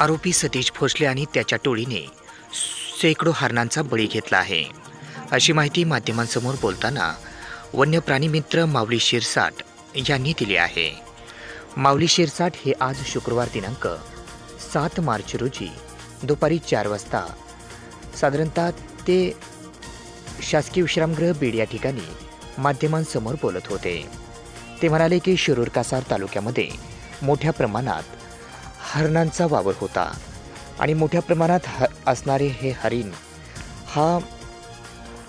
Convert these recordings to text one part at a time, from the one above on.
आरोपी सतीश भोसले आणि त्याच्या टोळीने शेकडो हरणांचा बळी घेतला आहे. अशी माहिती माध्यमांसमोर बोलताना वन्यप्राणी मित्र माऊली शिरसाट यांनी दिली आहे. माऊली शिरसाट हे आज शुक्रवार दिनांक सात मार्च रोजी दुपारी चार वाजता साधारणतः ते शासकीय विश्रामगृह बीड या ठिकाणी माध्यमांसमोर बोलत होते. ते म्हणाले की शिरूर कासार तालुक्यामध्ये मोठ्या प्रमाणात हरणांचा वावर होता आणि मोठ्या प्रमाणात ह असणारे हे हरिण हा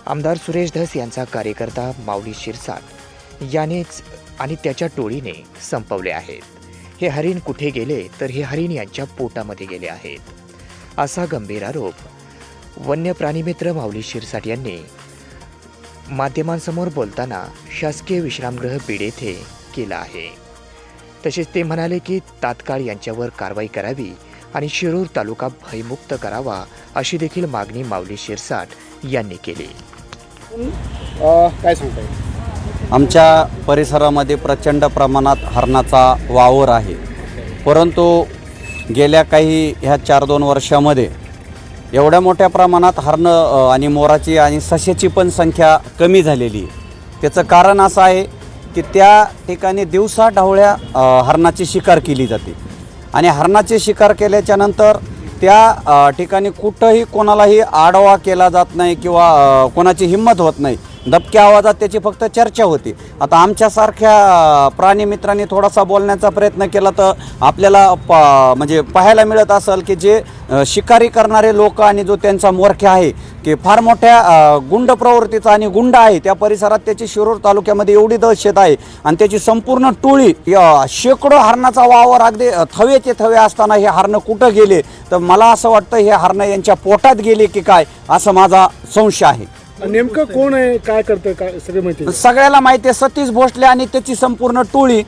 आमदार सुरेश धस यांचा कार्यकर्ता माऊली शिरसाट यानेच आणि त्याच्या टोळीने संपवले आहेत. हे हरिण कुठे गेले तर हे हरिण यांच्या पोटामध्ये गेले आहेत. असा गंभीर आरोप वन्य प्राणीमित्र माऊली शिरसाट यांनी माध्यमांसमोर बोलताना शासकीय विश्रामगृह बीड येथे केला आहे. तसेच ते म्हणाले की तात्काळ यांच्यावर कारवाई करावी आणि शिरूर तालुका भयमुक्त करावा अशी देखील मागणी माऊली शिरसाट यांनी केली. काय सांगता येईल आमच्या परिसरामध्ये प्रचंड प्रमाणात हरणाचा वावर आहे. परंतु गेल्या काही ह्या चार दोन वर्षामध्ये एवढ्या मोठ्या प्रमाणात हरणं आणि मोराची आणि सश्याची पण संख्या कमी झालेली आहे. त्याचं कारण असं आहे की त्या ठिकाणी दिवसा ढवळ्या हरणाची शिकार केली जाते. आणि हरणाची शिकार केल्याच्यानंतर त्या ठिकाणी कुठंही कोणालाही आडवा केला जात नाही किंवा कोणाची हिंमत होत नाही. दबक्या आवाजात त्याची फक्त चर्चा होती. आता आमच्यासारख्या प्राणी प्राणीमित्रांनी थोडासा बोलण्याचा प्रयत्न केला तर आपल्याला प म्हणजे पाहायला मिळत असेल की जे शिकारी करणारे लोक आणि जो त्यांचा मोरख्या आहे की फार मोठ्या गुंड प्रवृत्तीचा आणि गुंड आहे त्या परिसरात त्याची शिरूर तालुक्यामध्ये एवढी दहशत आहे आणि त्याची संपूर्ण टोळी शेकडो हरणाचा वावर अगदी थवेचे थवे असताना हे हरणं कुठं गेले? तर मला असं वाटतं हे हरणं यांच्या पोटात गेले की काय? असं माझा संशय आहे. नेमकं कोण आहे काय करतं काय सगळी माहिती. सगळ्याला माहिती आहे सतीश भोसले आणि त्याची संपूर्ण टोळी.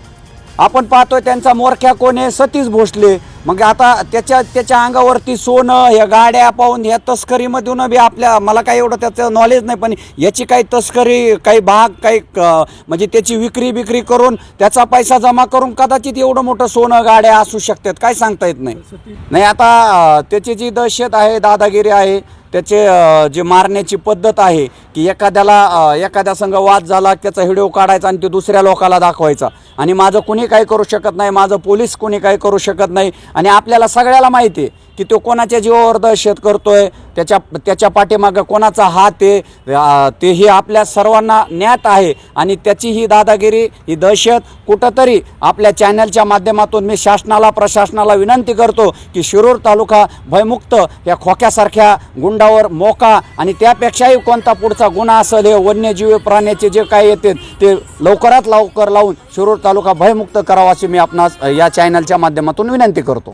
आपण पाहतोय त्यांचा मोरख्या कोण आहे सतीश भोसले. मग आता त्याच्या त्याच्या अंगावरती सोनं ह्या गाड्या पाहून ह्या तस्करीमधून बी आपल्या मला काही एवढं त्याचं नॉलेज नाही पण याची काही तस्करी काही भाग काही म्हणजे त्याची विक्री बिक्री करून त्याचा पैसा जमा करून कदाचित एवढं मोठं सोनं गाड्या असू शकतात काय सांगता येत नाही. नाही आता त्याची जी दहशत आहे दादागिरी आहे त्याचे जे मारण्याची पद्धत आहे की एखाद्याला एखाद्या संघ वाद झाला त्याचा व्हिडिओ काढायचा आणि तो दुसऱ्या लोकाला दाखवायचा. आणि माझं कुणी काही करू शकत नाही माझं पोलीस कुणी काही करू शकत नाही. आणि आपल्याला सगळ्याला माहिती आहे की तो कोणाच्या जीवावर दहशत करतोय त्याच्या त्याच्या पाठीमागं कोणाचा हात आहे ते ही आपल्या सर्वांना ज्ञात आहे. आणि त्याची ही दादागिरी ही दहशत कुठंतरी आपल्या चॅनलच्या माध्यमातून मी शासनाला प्रशासनाला विनंती करतो की शिरूर तालुका भयमुक्त या खोक्यासारख्या गुंडावर मोका आणि त्यापेक्षाही कोणता पुढचा गुन्हा असेल हे वन्यजीव प्राण्याचे जे काही येते ते लवकरात लवकर लावून शिरूर तालुका भयमुक्त करावा अशी मी आपणास या चॅनलच्या माध्यमातून विनंती करतो.